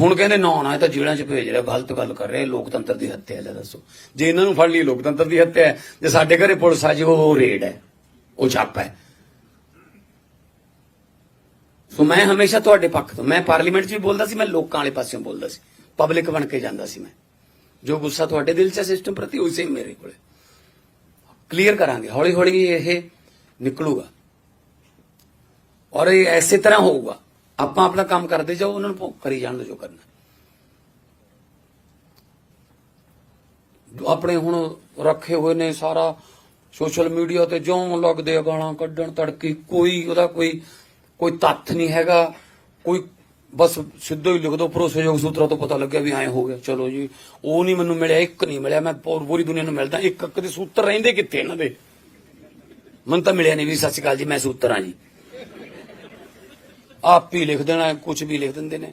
ਹੁਣ ਕਹਿੰਦੇ ਨਾ ਨਾ, ਇਹ ਤਾਂ ਜੇਲ੍ਹਾਂ 'ਚ ਭੇਜ ਰਿਹਾ, ਗਲਤ ਗੱਲ ਕਰ ਰਿਹਾ ਲੋਕਤੰਤਰ ਦੀ ਹੱਤਿਆ ਹੈ ਦੱਸੋ। ਜੇ ਇਹਨਾਂ ਨੂੰ ਫੜ ਲਈ, ਲੋਕਤੰਤਰ ਦੀ ਹੱਤਿਆ ਹੈ, ਜੇ ਸਾਡੇ ਘਰੇ ਪੁਲਿਸ ਆ ਜੀ, ਉਹ ਰੇਡ ਹੈ, ਉਹ ਛਾਪ ਹੈ। ਸੋ ਮੈਂ ਹਮੇਸ਼ਾ ਤੁਹਾਡੇ ਪੱਖ ਤੋਂ, ਮੈਂ ਪਾਰਲੀਮੈਂਟ 'ਚ ਵੀ ਬੋਲਦਾ ਸੀ, ਮੈਂ ਲੋਕਾਂ ਵਾਲੇ ਪਾਸਿਓਂ ਬੋਲਦਾ ਸੀ, ਪਬਲਿਕ ਬਣ ਕੇ ਜਾਂਦਾ ਸੀ ਮੈਂ। ਜੋ ਗੁੱਸਾ ਤੁਹਾਡੇ ਦਿਲ 'ਚ ਹੈ ਸਿਸਟਮ ਪ੍ਰਤੀ, ਉਸੇ ਹੀ ਮੇਰੇ ਕੋਲੇ। ਕਲੀਅਰ ਕਰਾਂਗੇ ਹੌਲੀ ਹੌਲੀ ਇਹ ਨਿਕਲੂਗਾ। ਔਰ ਇਹ ਐਸੇ ਤਰ੍ਹਾਂ ਹੋਊਗਾ ਆਪਾਂ ਆਪਣਾ ਕੰਮ ਕਰਦੇ ਜਾਓ, ਉਹਨਾਂ ਨੂੰ ਕਰੀ ਜਾਣ ਦਿਓ ਜੋ ਕਰਨਾ। ਆਪਣੇ ਹੁਣ ਰੱਖੇ ਹੋਏ ਨੇ ਸਾਰਾ ਸੋਸ਼ਲ ਮੀਡੀਆ ਤੇ ਜਿਉਂ ਲੱਗਦੇ ਆ ਗਾਲਾਂ ਕੱਢਣ ਤੜਕੀ, ਕੋਈ ਉਹਦਾ ਕੋਈ ਕੋਈ ਤੱਥ ਨਹੀਂ ਹੈਗਾ। ਕੋਈ ਬਸ ਸਿੱਧਾ ਹੀ ਲਿਖ ਦੋ ਭਰੋਸੇਯੋਗ ਸੂਤਰਾਂ ਤੋਂ ਪਤਾ ਲੱਗਿਆ ਵੀ ਐਂ ਹੋ ਗਿਆ। ਚਲੋ ਜੀ, ਉਹ ਨਹੀਂ ਮੈਨੂੰ ਮਿਲਿਆ, ਇੱਕ ਨਹੀਂ ਮਿਲਿਆ। ਮੈਂ ਪੂਰੀ ਦੁਨੀਆ ਨੂੰ ਮਿਲਦਾ, ਇੱਕ ਇੱਕ ਦੇ ਸੂਤਰ ਰਹਿੰਦੇ ਕਿੱਥੇ ਇਹਨਾਂ ਦੇ? ਮੈਨੂੰ ਤਾਂ ਮਿਲਿਆ ਨਹੀਂ ਵੀ ਸਤਿ ਸ਼੍ਰੀ ਅਕਾਲ ਜੀ, ਮੈਂ ਸੂਤਰ ਹਾਂ ਜੀ। ਆਪ ਹੀ ਲਿਖ ਦੇਣਾ ਕੁਝ ਵੀ ਲਿਖ ਦਿੰਦੇ ਨੇ।